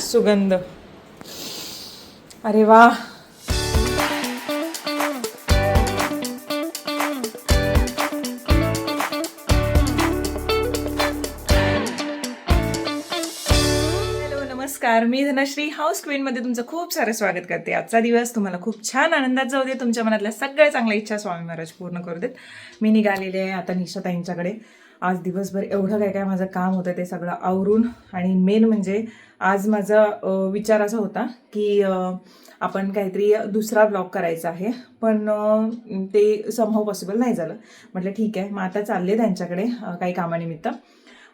सुगंध. अरे वा. हॅलो नमस्कार. मी धनश्री हाऊस क्वीनमध्ये तुमचं खूप सारं स्वागत करते. आजचा दिवस तुम्हाला खूप छान आनंदात जाऊ दे तुमच्या मनातल्या सगळ्या चांगल्या इच्छा स्वामी महाराज पूर्ण करू देत. मी निघालेले आहे आता निशाताईंच्याकडे. आज दिवसभर एवढं काय काय माझं काम होतं ते सगळं आवरून आणि मेन म्हणजे आज माझा विचार असा होता की आपण काहीतरी दुसरा ब्लॉग करायचा आहे. पण ते समहाव पॉसिबल नाही झालं. म्हटलं ठीक आहे मग आता चालले त्यांच्याकडे काही कामानिमित्त.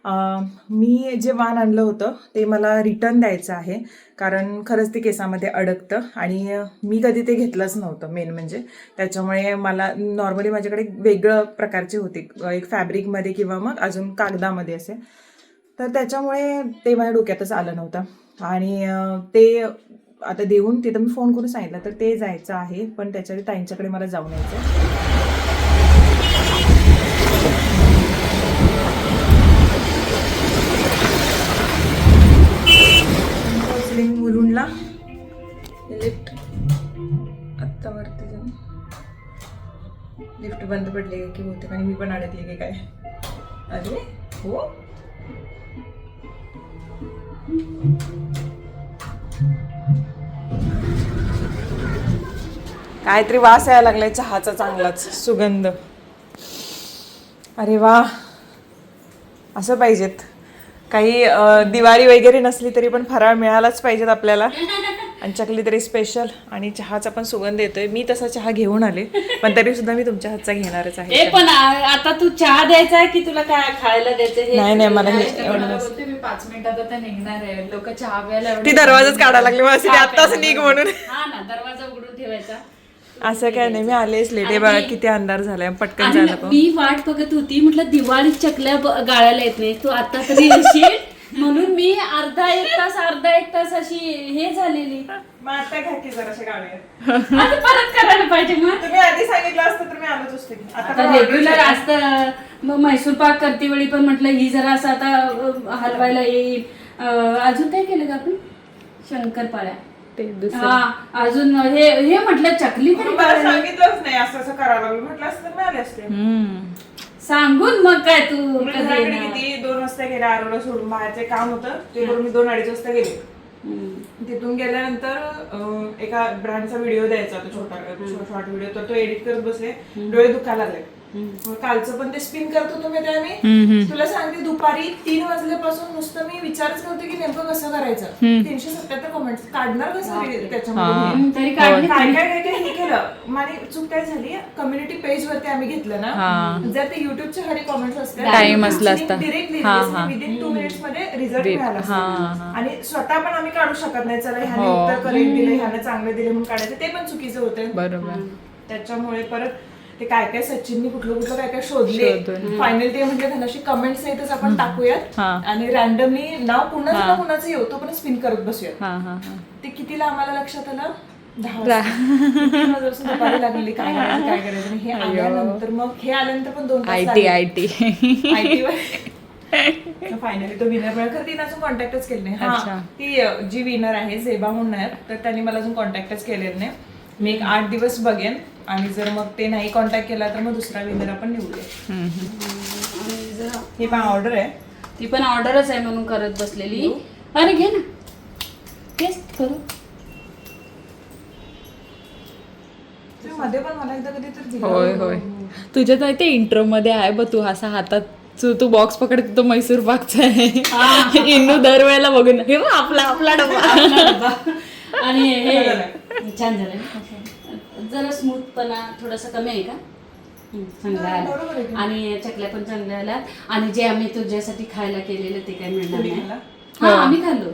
मी जे वाण आणलं होतं ते मला रिटर्न द्यायचं आहे. कारण खरंच ते केसामध्ये अडकतं आणि मी कधी ते घेतलंच नव्हतं मेन म्हणजे. त्याच्यामुळे मला नॉर्मली माझ्याकडे वेगळं प्रकारचे होते. एक फॅब्रिकमध्ये किंवा मग अजून कागदामध्ये असे. तर त्याच्यामुळे ते माझ्या डोक्यातच आलं नव्हतं. आणि ते आता देऊन तिथं मी फोन करून सांगितलं तर ते जायचं आहे. पण त्याच्या ताईंच्याकडे मला जाऊन यायचं लिफ्ट बंद पडली की बहुतेक आणि मी पण अडकली की काय? अरे हो? काहीतरी वास यायला लागलाय चहाचा चांगलाच. सुगंध. अरे वा. असं पाहिजेत. काही दिवाळी वगैरे नसली तरी पण फराळ मिळालाच पाहिजेत आपल्याला. आणि चकली तरी स्पेशल आणि चहाचा पण सुगंध येतोय. मी तसा चहा घेऊन आले. पण तरी सुद्धा मी तुमच्या हातचा घेणारच आहे. पण आता तू चहा द्यायचा आहे की तुला काय खायला द्यायचं हे? नाही नाही मला हे पाच मिनिटात आता निघणार आहे. लोक चहा प्यायला एवढे ती दरवाजाच काढायला लागली. मग आत्ताच निघ म्हणून हा ना दरवाजा उघडून ठेवायचा. असं काय नाही. मी आलेच लेट आहे. बघा किती अंधार झालाय. पटकन पण मी वाट बघत होती. म्हटलं दिवाळीत चकल्या गाळायला येत नाही. तू आता तरी येशील? म्हणून मी अर्धा एक तास अर्धा एक तास अशी हे झालेली. मग आता घ्या की जराशे गाड्या आता परत करायला पाहिजे मग. तुम्ही आधी सांगितलं असतं तर मी आलोच असते. आता पण रेग्युलर असतं. मग म्हैसूर पाक करते वेळी पण म्हटलं ही जरा असं आता हलवायला येईल. अजून काय केलं का आपण? शंकरपाळ्या. हा अजून हे हे म्हटलं चकली करायला. सांगितलंच नाही असं असं करायला लागलं. म्हटलं असतं तर मी आले असते. सांगून मग काय तू मी कधी घराकडे येणार? किती दोन वाजता गेले आरोला सोडून बाहेरचे काम होतं. ते करून मी दोन अडीच वाजता गेले. हम्म. तिथून गेल्यानंतर अं, एका ब्रँडचा व्हिडिओ द्यायचा होता छोटा शॉर्ट व्हिडिओ तर तो एडिट करत बसले. डोळे दुखायला लागले. कालचं पण ते स्पिन करत होतो मी आम्ही. तुला सांगते दुपारी तीन वाजल्यापासून नुसतं मी विचारच करते की नेमकं कसं करायचं. तीनशे सत्याहत्तर कॉमेंट्स काढणार कसं त्याच्यामध्ये? हम्म, तरी काढली काय काय हे केलं? माझी चूक काय झाली? कम्युनिटी पेज वरती आम्ही घेतलं ना. जर ते युट्यूबचे खाली कॉमेंट्स असते Time असला असता. डिरेक्टली विदिन टू मिनिट्समध्ये रिझल्ट मिळाला. आणि स्वतः पण आम्ही काढू शकत नाही. चला ह्याने उत्तर करेक्ट दिलं ह्याने चांगलं दिलं म्हणून काढायचं. ते पण चुकीचं होतं. बरोबर. त्याच्यामुळे परत ते काय काय सचिननी कुठलं कुठलं काय काय शोधले. फायनल ते म्हणजे धनाशी कमेंट्स येतच आपण टाकूयात. आणि रॅन्डमली नाव कुणाचं ना कुणाचं येऊ तो पण स्पिन करत बसूयात. हा ते कितीला आम्हाला लक्षात आलं? लागलेली काय करायचं काय करायचं? आणि हे आल्यानंतर मग हे आल्यानंतर पण दोन I T I T. Finally तो विनर मिळाला खरं तिने अजून कॉन्टॅक्टच केले नाही. ती जी विनर आहे झेबा म्हणून तर त्यांनी मला अजून कॉन्टॅक्टच केलेलं नाही. मी एक आठ दिवस बघेन. आणि जर मग ते नाही कॉन्टॅक्ट केला तर मग दुसरा विनर आपण निवडूया आणि जरा- हे पण ऑर्डर आहे. ती पण ऑर्डरच आहे म्हणून करत बसलेली. अरे घे ना. टेस्ट करू. तुम्ही मध्ये पण मला एकदा कधीतरी दिलं. होय होय. तुझ्यात आहे ते इंट्रो मध्ये आहे बघ तू असा हातात तू तू बॉक्स पकडत तो मैसूर पाकचा आहे. इन्नू दरवेळेला बघून हे बघ आपला आपला डबा. आणि हे छान झालं जरा स्मूथपणा थोडासा कमी आहे का? चांगला आला आणि चकल्या पण चांगल्या आल्या आणि जे आम्ही तुझ्यासाठी खायला केलेलं ते काय मिळणार नाही. हा आम्ही खाल्लो.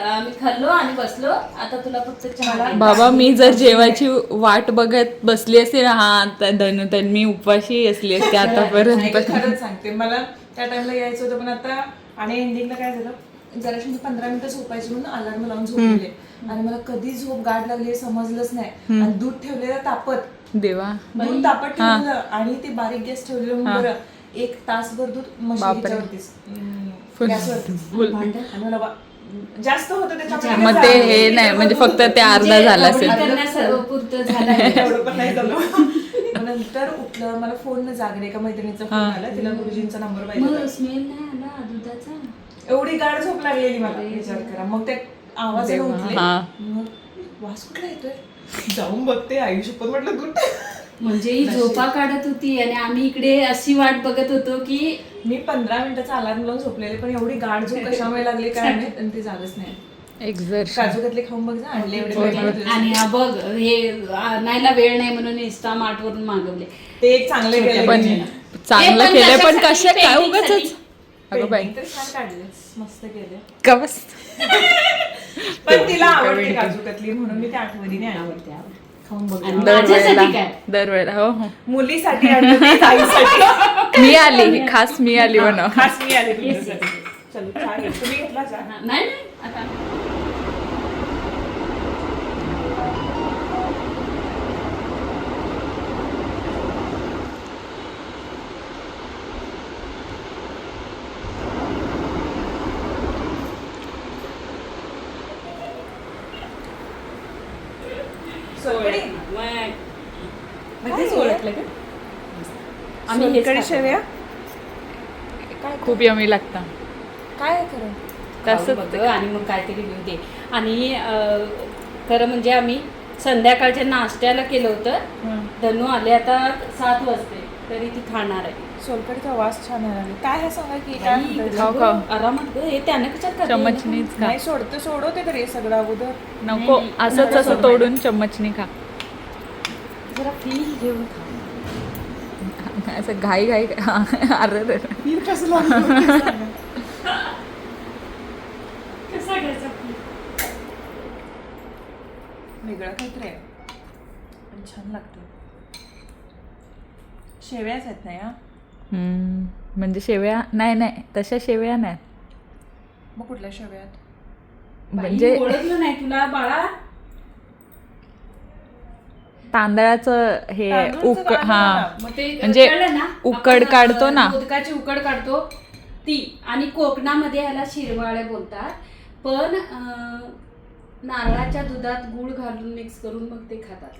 आम्ही खाल्लो आणि बसलो. आता तुला फक्त चहा बाबा मी जर जेवायची वाट बघत बसली असते ना हा त- धनु तर मी उपवाशी असली असते आतापर्यंत. खरंच सांगते. मला त्या टाइमला यायचं होतं पण आता आणि एंडिंगला काय झालं? जराशी मी पंधरा मिनिटं झोपायची म्हणून अलार्म लावून झोपले आणि मला कधी झोप गाठ लागली हे समजलंच नाही. आणि दूध ठेवलेलं तापत. देवा. दूध तापत ठेवलेलं आणि ते बारीक गॅस ठेवलेलं म्हणून बरं एक तासभर दूध मशीनवरतीच गॅसवरतीच आणि मला वा- जास्त होतं त्याच्यामुळे मग ते हे नाही म्हणजे फक्त ते अर्धा झाला असेल. पुरतं झालं एवढं पण नाही झालं. मग नंतर उठलं मला फोन न जागणे एका मैत्रिणीचा फोन आला तिला गुरुजींचा नंबर पाहिजे. स्मेल नाही आला दुधाचा? एवढी गाढ झोप लागलेली मला. विचार करा. मग ते आवाज उठले. हा. मग वास कुठला येतोय? जाऊन बघते. आयुष्यपत म्हटलं दूध म्हणजे ही झोपा काढत होती आणि आम्ही इकडे अशी वाट बघत होतो की मी पंधरा मिनिटाचा अलार्म लावून झोपलेले पण एवढी गाढ झोप कशामुळे लागली काय माहीत? आणि ते जागच नाही. काजू घातले खाऊन बघ जा. आणले एवढे. आणि बघ हे आणायला वेळ नाही म्हणून इंस्टा मार्ट वरून मागवले. ते एक चांगले गेले पण. चांगलं हे पण पण? कशा काय उगाच. अगं बाई. Painting तर छान काढले. मस्त केले. का बस पण तिला आवडते काजू कतली म्हणून मी त्या आठवणीने आणते खाऊन बघ आणि दरवेळेला. माझ्यासाठी काय? दरवेळेला हो हो. मुलीसाठी मी आली खास मी आली बनव खास मी आले तुमच्यासाठी. चलो चहा घे. तुम्ही घेतला चहा? हा, नाही नाही आता सोलकढी? मग मध्येच ओळखलं का? आम्ही हेच सोलकढी खातो. शेवया खूप यमी लागतं. काय खरं? तसंच आणि मग काहीतरी घेऊ दे. आणि अं, खरं म्हणजे आम्ही संध्याकाळच्या नाश्त्याला केलं होतं. धनू आले आता सात वाजते तरी ती खाणार आहे. सोलकडीचा वास छान आहे काय हे सांगा की काय आई, म्हणतात? खाऊ, खाऊ. आरामात ग हे त्याने कशात खाते? चम्मचनीच खा. नाही सोडते सोडवते तरी हे सगळं अगोदर. नको नाही, असंच असं सोड तोडून चम्मचनी खा. जरा फील घेऊन खा. असं घाई घाई अरे रे कसा घ्यायचा वेगळं काहीतरी आहे. पण छान लागतं शेव्याच आहेत ना या हम्म, म्हणजे शेवया नाही नाही तशा शेवया नाही मग कुठल्या शेव्यात? म्हणजे ओळखलं नाही तुला बाळा. तांदळाचं हे तांदूळचं उक तांदूळ हा. ना. मग ते म्हणजे उकड काढतो ना. मोदकाची उकड काढतो. ती आणि कोकणामध्ये ह्याला शिरवाळे बोलतात. पण नारळाच्या दुधात गुळ घालून मिक्स करून मग ते खातात.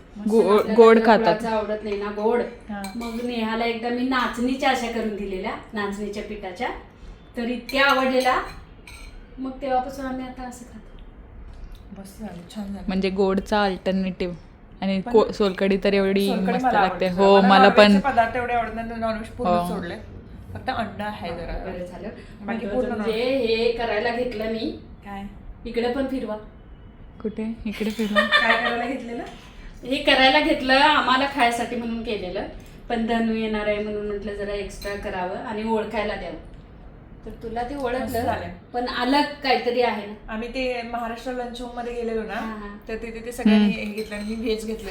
गोड खातात. आवडत नाही ना गोड. हा. मग नेहाला एकदा मी नाचणीच्या अशा करून दिलेल्या नाचणीच्या पिठाच्या. तर इतक्या आवडलेला मग तेव्हापासून आम्ही आता असं खातो. झालं छान म्हणजे गोडचा अल्टरनेटिव्ह आणि सोलकढी तर एवढी मस्त मला लागते. हो मला पण पदार्थ एवढे आवडत नाही नॉनव्हेज पूर्ण हो. सोडले फक्त अंडा आहे जरा. बरं झालं. बाकी महत्वाचं पूर्ण म्हणजे हे करायला घेतलं मी. काय? इकडे पण फिरवा. कुठे? इकडे फिरून काय करायला घेतलेलं? हे करायला घेतलं आम्हाला खायसाठी म्हणून केलेलं. पण धनू येणार आहे म्हणून म्हटलं जरा एक्स्ट्रा करावं आणि ओळखायला द्यावं. तर तुला ते मस्त ओळखलं झालंय. पण अलग काहीतरी आहे ना. आम्ही ते महाराष्ट्र लंच होममध्ये गेलेलो ना. तर तिथे ते सगळ्यांनी घेतलं आणि मी व्हेज घेतलं.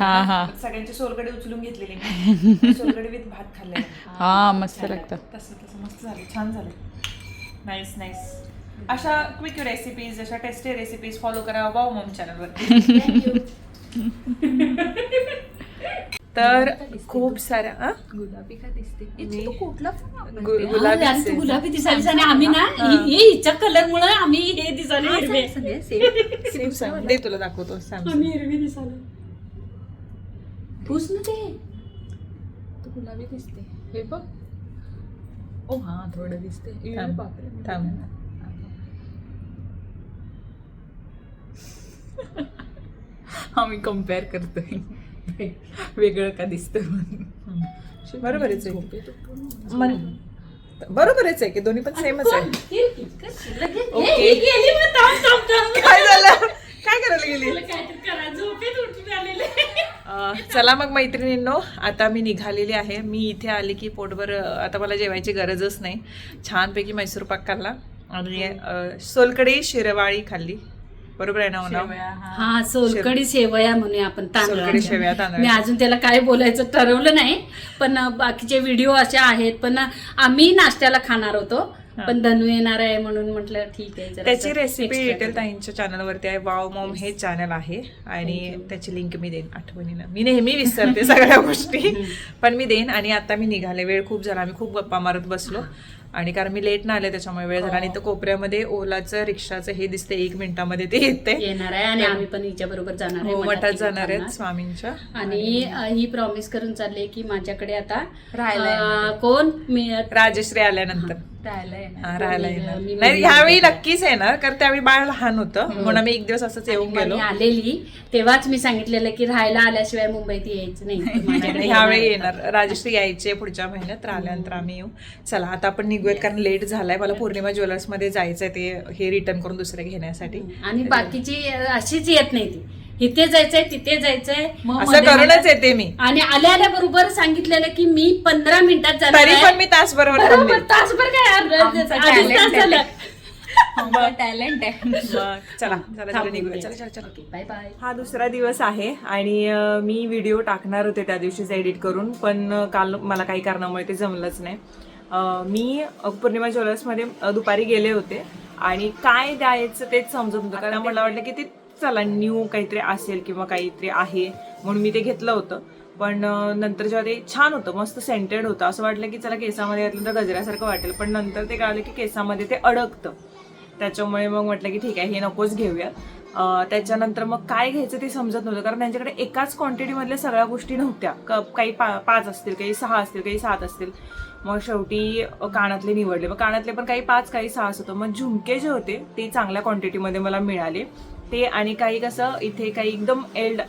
सगळ्यांची सोलकडे उचलून घेतलेली मी. सोलकडे विथ भात खाल्ले. हा मस्त लागतं. तसं तसं मस्त झालं. छान झालं. नाईस नाईस अशा क्विक रेसिपीज अशा टेस्टी रेसिपीज फॉलो करा वाव मॉम चॅनलवर तर खूप साऱ्या आ? गुलाबी का दिसते. मी- कुठला गु- गुलाबी तू दिसते. गुलाबी दिसायलीस आणि आम्ही ना हि- हे हिच्या कलर मुळे आम्ही हे दिसायला हिरवे. Same, same. दे तुला दाखवतो. आम्ही हिरवी दिसायला. पूस ना ते. तू गुलाबी दिसते. हे बघ. ओ हा थोडं दिसते. थांब बापरे. थांब. हा मी कंपेअर करतोय. वेगळं का दिसतं म्हणून. बरोबरच आहे. बरोबरच आहे की दोन्ही पण सेमच आहे. ओके. काय झालं? काय करायला गेली? चला मग मैत्रिणींनो आता मी निघालेली आहे. मी इथे आले की पोटभर आता मला जेवायची गरजच नाही. छानपैकी मैसूर पाक खाल्ला. आणि अं, सोलकढी शिरवाळी खाल्ली. बरोबर आहे ना हो नाव हा. सोलकडी शेवया म्हणूया आपण सोलकढी शेवया, तांदळाच्या. तांदळाच्या. मी अजून त्याला काय बोलायचं ठरवलं नाही पण बाकीचे व्हिडिओ असे आहेत पण आम्ही नाश्त्याला खाणार होतो पण धनू येणार आहे म्हणून म्हटलं ठीक आहे त्याची रेसिपी extra डिटेल करू. ताईंच्या चॅनलवरती आहे. वाव मॉम हे चॅनल आहे. आणि त्याची लिंक मी देईन आठवणीनं. मी नेहमी विसरते सगळ्या गोष्टी पण मी देईन. आणि आता मी निघाले. वेळ खूप झाला. आम्ही खूप गप्पा मारत बसलो. आणि कारण मी लेट ना आले त्याच्यामुळे वेळ झाला. आणि तर कोपऱ्यामध्ये ओलाचं रिक्षाचं हे दिसते एक मिनिटामध्ये ते येते येणार आहे आणि आम्ही पण हिच्या बरोबर जाणार आहे हो मठात जाणार आहेत. स्वामींच्या. आणि ही प्रॉमिस करून चालले की माझ्याकडे आता राहायला कोण? मी राजश्री आल्यानंतर. राहायला येणार नाही ह्यावेळी नक्कीच येणार कारण त्यावेळी बाळ लहान होतं म्हणून आम्ही एक दिवस असंच येऊन गेलो. आलेली तेव्हाच मी सांगितलेलं की राहायला आल्याशिवाय मुंबईत यायचं नाही. ह्यावेळी येणार. राजश्री यायचे पुढच्या महिन्यात तर आल्यानंतर आम्ही येऊ. चला आता आपण निघूयात कारण लेट झालाय. मला पौर्णिमा ज्वेलर्समध्ये जायचंय ते हे रिटर्न करून दुसरे घेण्यासाठी. आणि बाकीची अशीच येत नाही ती. इथे जायचंय तिथे जायचंय. मग असं मध्ये करूनच मला- येते मी. आणि आल्या आल्या बरोबर सांगितलेलं की मी पंधरा मिनिटात जाणार तरी आहे. पण मी तास बरोबर बरोबर तासभर काय अर्धा- आमचं अडीच तास talent आहे. झालं. टॅलेंट आहे. चला चला चला निघूया. चला चला चला. बाय बाय हा दुसरा दिवस आहे आणि अ, मी व्हिडिओ टाकणार होते त्या दिवशीच एडिट करून पण अ, काल मला काही कारणामुळे ते जमलंच नाही. अ, मी अ, पौर्णिमा ज्वेलर्समध्ये अ, दुपारी गेले होते आणि काय द्यायचं तेच समजत नव्हतं. कारण मला वाटलं की ते चला न्यू काहीतरी असेल किंवा काहीतरी आहे म्हणून मी ते घेतलं होतं. पण नंतर जेव्हा ते छान होतं मस्त सेंटेड होतं असं वाटलं की चला केसामध्ये घातलं तर गजऱ्यासारखं वाटेल. पण नंतर ते कळालं की केसामध्ये ते अडकतं. त्याच्यामुळे मग म्हटलं की ठीक आहे हे नकोच घेऊया. त्याच्यानंतर मग काय घ्यायचं ते समजत नव्हतं कारण त्यांच्याकडे एकाच क्वांटिटीमधल्या सगळ्या गोष्टी नव्हत्या. क- काही पा पाच असतील काही सहा असतील काही सात असतील. मग शेवटी कानातले निवडले. मग कानातले पण काही पाच काही सहा होतं. मग झुमके जे होते ते चांगल्या क्वांटिटीमध्ये मला मिळाले. ते आणि काही कसं इथे काही एकदम एल्ड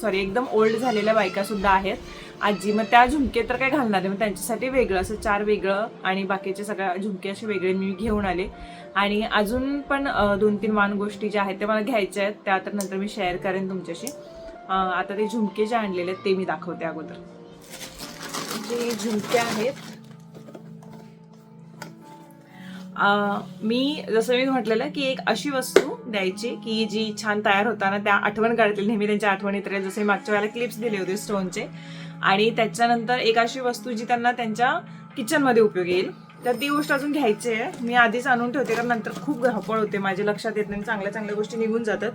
सॉरी एकदम ओल्ड झालेल्या बायका सुद्धा आहेत. आजी मग त्या झुमके तर काय घालणार नाही. मग त्यांच्यासाठी वेगळं असं चार वेगळं आणि बाकीचे सगळ्या झुमके असे वेगळे मी घेऊन आले. आणि अजून पण दोन तीन वान गोष्टी ज्या आहेत त्या मला घ्यायच्या आहेत. त्या तर नंतर मी शेअर करेन तुमच्याशी. आता ते झुमके जे आणलेले आहेत ते मी दाखवते अगोदर. जे झुमके आहेत मी जसं मी म्हटलेलं की एक अशी वस्तू द्यायची की जी छान तयार होताना त्या आठवण काढतील. नेहमी त्यांच्या आठवणीत राहील. जसे मी मागच्या वेळेला क्लिप्स दिले होते स्टोनचे आणि त्याच्यानंतर एक अशी वस्तू जी त्यांना त्यांच्या किचनमध्ये उपयोग येईल. तर ती गोष्ट अजून घ्यायची आहे. मी आधीच आणून ठेवते कारण नंतर खूप घापळ होते. माझ्या लक्षात येत नाही चांगल्या चांगल्या गोष्टी निघून जातात.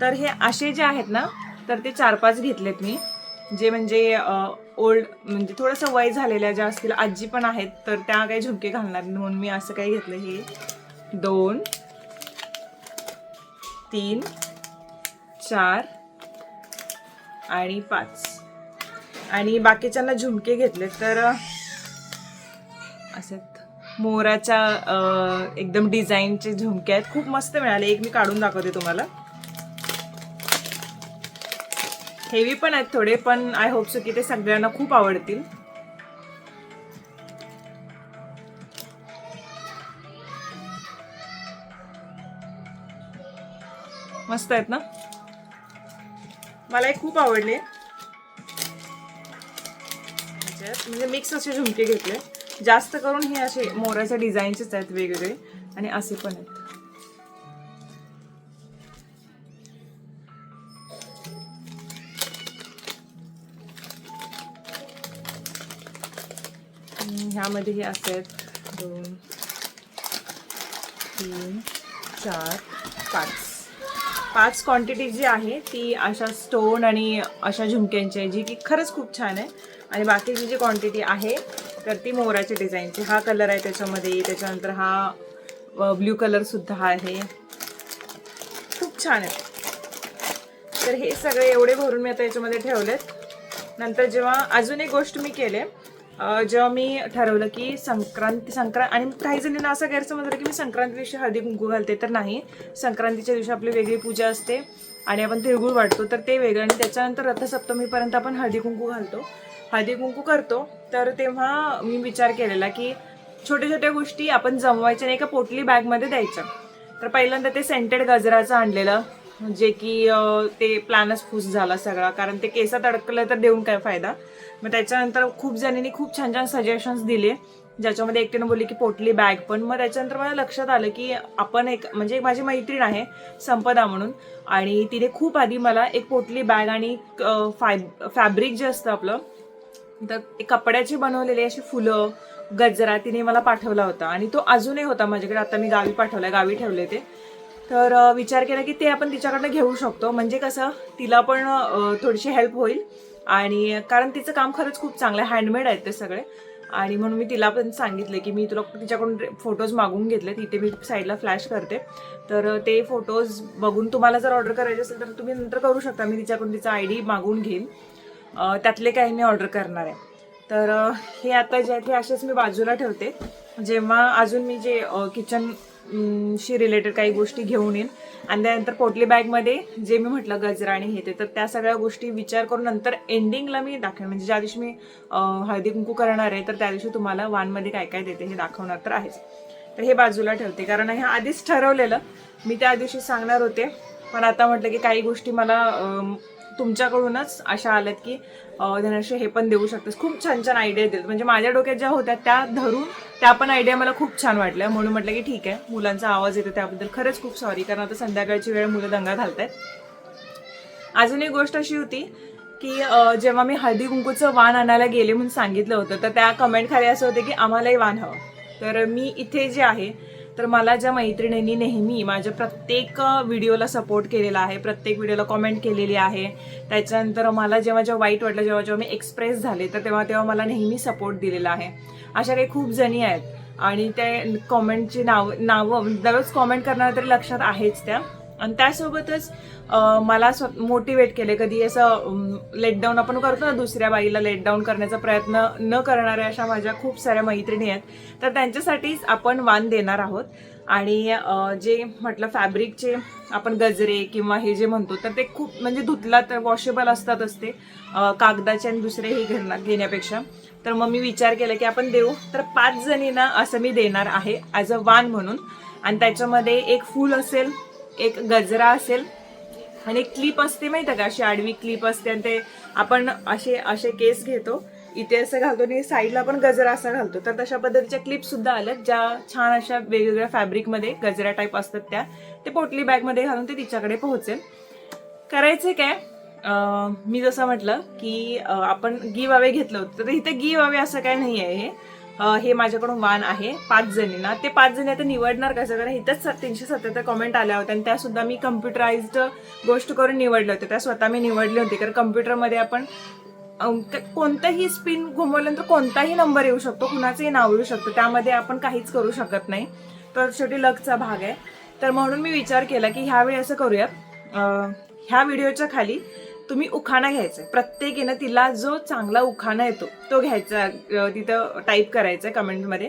तर हे असे जे आहेत ना तर ते चार पाच घेतलेत मी. जे म्हणजे ओल्ड म्हणजे थोडंसं वय झालेल्या ज्या असतील आजी पण आहेत तर त्या काही झुमके घालणार म्हणून मी असं काही घेतलं हे. दोन तीन चार आणि पाच. आणि बाकीच्यांना झुमके घेतले तर असं मोराच्या एकदम डिझाईनचे झुमके आहेत. खूप मस्त मिळाले. एक मी काढून दाखवते तुम्हाला. हेवी पण आहेत थोडे पण आय होप सो की ते सगळ्यांना खूप आवडतील. मस्त आहेत ना? मला हे खूप आवडले. म्हणजे मिक्स असे झुमके घेतले. जास्त करून हे असे मोराच्या डिझाईनचेच आहेत वेगवेगळे आणि असे पण आहेत. ह्यामध्ये हे असे आहेत दोन तीन चार पाच. पाच क्वांटिटी जी आहे ती अशा स्टोन आणि अशा झुमक्यांची आहे जी की खरंच खूप छान आहे. आणि बाकीची जी क्वांटिटी आहे तर ती मोराच्या डिझाईनची हा कलर आहे त्याच्यामध्ये. त्याच्यानंतर हा ब्ल्यू कलरसुद्धा आहे. खूप छान आहे. तर हे सगळे एवढे भरून मी आता याच्यामध्ये ठेवलेत. नंतर जेव्हा अजून एक गोष्ट मी केले जेव्हा मी ठरवलं की संक्रांती संक्रांत आणि काही जणींना असं गैरसमज झालं की मी संक्रांती दिवशी हळदी कुंकू घालते तर नाही. संक्रांतीच्या दिवशी आपली वेगळी पूजा असते आणि आपण तिळगुळ वाटतो तर ते वेगळं आणि त्याच्यानंतर रथसप्तमीपर्यंत आपण हळदी कुंकू घालतो. हळदी कुंकू करतो तर तेव्हा मी विचार केलेला की छोट्या छोट्या गोष्टी आपण जमवायच्या नाही एका पोटली बॅगमध्ये द्यायच्या. तर पहिल्यांदा ते सेंटेड गजराचं आणलेलं जे की ते प्लॅनच फूस झाला सगळा. कारण ते केसात अडकलं तर देऊन काय फायदा? मग त्याच्यानंतर खूप जणींनी खूप छान छान सजेशन्स दिले. ज्याच्यामध्ये एकटीनं बोलली की पोटली बॅग पण. मग त्याच्यानंतर मला लक्षात आलं की आपण एक म्हणजे एक माझी मैत्रीण आहे संपदा म्हणून. आणि तिने खूप आधी मला एक पोटली बॅग आणि फाय फॅब्रिक जे असतं आपलं तर कपड्याची बनवलेली अशी फुलं गजरा तिने मला पाठवला होता. आणि तो अजूनही होता माझ्याकडे. आता मी गावी पाठवला गावी ठेवले ते. तर विचार केला की ते आपण तिच्याकडनं घेऊ शकतो. म्हणजे कसं तिला पण थोडीशी हेल्प होईल. आणि कारण तिचं काम खरंच खूप चांगलं आहे. हँडमेड आहेत ते सगळे. आणि म्हणून मी तिला पण सांगितले की मी तुला तिच्याकडून फोटोज मागून घेतले तिथे मी साईडला फ्लॅश करते. तर ते फोटोज बघून तुम्हाला जर ऑर्डर करायचे असेल तर तुम्ही नंतर करू शकता. मी तिच्याकडून तिचा आय डी मागून घेईन. त्यातले काही मी ऑर्डर करणार आहे. तर हे आता जे आहे ते असेच मी बाजूला ठेवते. जेव्हा अजून मी जे किचन शी रिलेटेड काही गोष्टी घेऊन येईन. आणि त्यानंतर पोटली बॅगमध्ये जे मी म्हटलं गजरा आणि हे ते तर त्या सगळ्या गोष्टी विचार करून नंतर एंडिंगला मी दाखवेन. म्हणजे ज्या दिवशी मी हळदी कुंकू करणार आहे तर त्या दिवशी तुम्हाला वानमध्ये काय काय देते हे दाखवणार तर आहेच. तर हे बाजूला ठेवते. कारण हे आधीच ठरवलेलं. मी त्या दिवशी सांगणार होते. पण आता म्हटलं की काही गोष्टी मला तुमच्याकडूनच अशा आल्यात की धनश्री हे पण देऊ शकतेस. खूप छान छान आयडिया देत म्हणजे माझ्या डोक्यात ज्या होत्या त्या धरून त्या पण आयडिया मला खूप छान वाटल्या. म्हणून म्हटलं की ठीक आहे मुलांचा आवाज येतो त्याबद्दल. खरंच खूप सॉरी कारण आता संध्याकाळची वेळ मुलं दंगा घालत आहेत अजून एक गोष्ट अशी होती की जेव्हा मी हळदी कुंकूचं वाण आणायला गेले म्हणून सांगितलं होतं तर त्या कमेंट खाली असं होते की आम्हालाही वाण हवं. तर मी इथे जे आहे तर मला ज्या मैत्रिणींनी नेहमी माझ्या प्रत्येक व्हिडिओला सपोर्ट केलेला आहे प्रत्येक व्हिडिओला कॉमेंट केलेली आहे त्याच्यानंतर मला जेव्हा जेव्हा वाईट वाटलं जेव्हा जेव्हा मी एक्सप्रेस झाले तर तेव्हा तेव्हा मला नेहमी सपोर्ट दिलेला आहे. अशा काही खूप जणी आहेत. आणि ते कॉमेंटची नाव नावं दररोज कॉमेंट करणार तरी लक्षात आहेच त्या. आणि त्यासोबतच मला स्व मोटिवेट केले. कधी असं लेटडाऊन आपण करतो ना दुसऱ्या बाईला लेट डाऊन करण्याचा प्रयत्न न करणाऱ्या अशा माझ्या खूप साऱ्या मैत्रिणी आहेत. तर त्यांच्यासाठीच आपण वान देणार आहोत. आणि जे म्हटलं फॅब्रिकचे आपण गजरे किंवा हे जे म्हणतो तर ते खूप म्हणजे धुतला तर वॉशेबल असतातच ते कागदाचे आणि दुसरे हे घेणार घेण्यापेक्षा. तर मग मी विचार केला की आपण देऊ. तर पाच जणींना असं मी देणार आहे ॲज अ वान म्हणून. आणि त्याच्यामध्ये एक फूल असेल एक गजरा असेल आणि एक क्लिप असते माहिती आहे का? अशी आडवी क्लिप असते आणि ते आपण असे असे केस घेतो. इथे असं घालतो आणि साईडला आपण गजरा असा घालतो. तर तशा पद्धतीच्या क्लिप सुद्धा आल्यात ज्या छान अशा वेगवेगळ्या फॅब्रिकमध्ये गजरा टाईप असतात त्या ते पोटली बॅगमध्ये घालून ते तिच्याकडे पोहोचेल. करायचं काय? मी जसं म्हटलं की आपण गिव अवे घेतलं होतं. तर इथे गिव अवे असं काय नाही आहे हे. हे माझ्याकडून वान आहे पाच जणींना. ते पाच जणी आता निवडणार कसं? कारण इथंच तीनशे सत्याहत्तर कमेंट आल्या होत्या आणि त्यासुद्धा मी कम्प्युटराइज्ड गोष्ट करून निवडल्या होत्या त्या स्वतः मी निवडले होते. कारण कम्प्युटरमध्ये आपण अं, कोणताही स्पिन घुमवल्यानंतर कोणताही नंबर येऊ शकतो. कुणाचंही नाव येऊ शकतं. त्यामध्ये आपण काहीच करू शकत नाही. तर शेवटी लकचा भाग आहे. तर म्हणून मी विचार केला की ह्यावेळी असं करूयात. ह्या व्हिडिओच्या खाली तुम्ही उखाणा घ्यायचा प्रत्येकीनं तिला जो चांगला उखाणा येतो तो घ्यायचा तिथं टाईप करायचा कमेंटमध्ये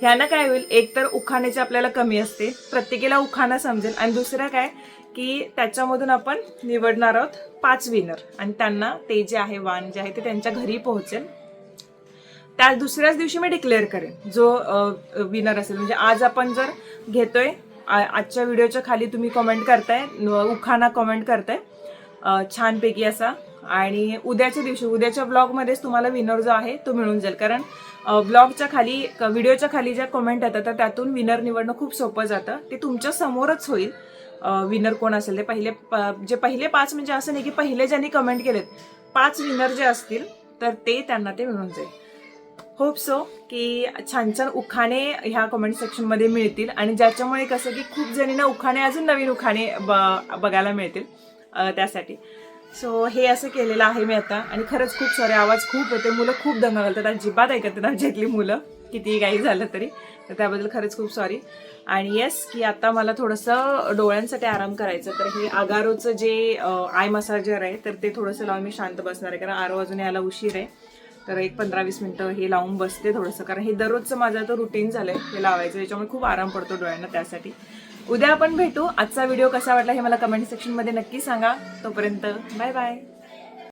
ह्यानं काय होईल एक तर उखाण्याची आपल्याला कमी असते प्रत्येकीला उखाणा समजेल. आणि दुसरं काय की त्याच्यामधून आपण निवडणार आहोत पाच विनर आणि त्यांना ते जे आहे वाण जे आहे ते त्यांच्या घरी पोहोचेल. त्या दुसऱ्याच दिवशी मी डिक्लेअर करेन जो विनर असेल. म्हणजे आज आपण जर घेतोय आ- आजच्या व्हिडिओच्या खाली तुम्ही कमेंट करताय उखाणा कमेंट करताय छानपैकी असा. आणि उद्याच्या दिवशी उद्याच्या ब्लॉगमध्येच तुम्हाला विनर जो आहे तो मिळून जाईल. कारण ब्लॉगच्या खाली व्हिडिओच्या खाली ज्या कमेंट येतात तर त्यातून विनर निवडणं खूप सोपं जातं. ते तुमच्या समोरच होईल. विनर कोण असेल? ते पहिले जे पहिले पाच म्हणजे असं नाही की पहिले ज्यांनी कमेंट केलेत पाच विनर जे असतील तर ते त्यांना ते मिळून जाईल. होप सो की छान छान उखाणे ह्या कमेंट सेक्शनमध्ये मिळतील. आणि ज्याच्यामुळे कसं की खूप जणींना उखाणे अजून नवीन उखाणे ब बघायला मिळतील. त्यासाठी. सो हे असं केलेलं आहे मी आता. आणि खरंच खूप सारे आवाज खूप येते मुलं खूप दंगा घालतात अजिबात ऐकत नाही आमच्यातली मुलं. कितीही काही झालं तरी. तर त्याबद्दल खरंच खूप सॉरी आणि येस की आता मला थोडंसं डोळ्यांसाठी आराम करायचं. तर हे आगारोचं जे आय मसाजर आहे तर ते थोडंसं लावून मी शांत बसणार आहे. कारण आरो अजून यायला उशीर आहे. तर एक पंधरा वीस मिनटं हे लावून बसते थोडंसं. कारण हे दररोजचं माझं आता रुटीन आहे हे लावायचं. याच्यामुळे खूप आराम पडतो डोळ्यांना त्यासाठी. उद्या आपण भेटू. आजचा व्हिडिओ कसा वाटला हे मला कमेंट सेक्शनमध्ये नक्की सांगा. तोपर्यंत बाय बाय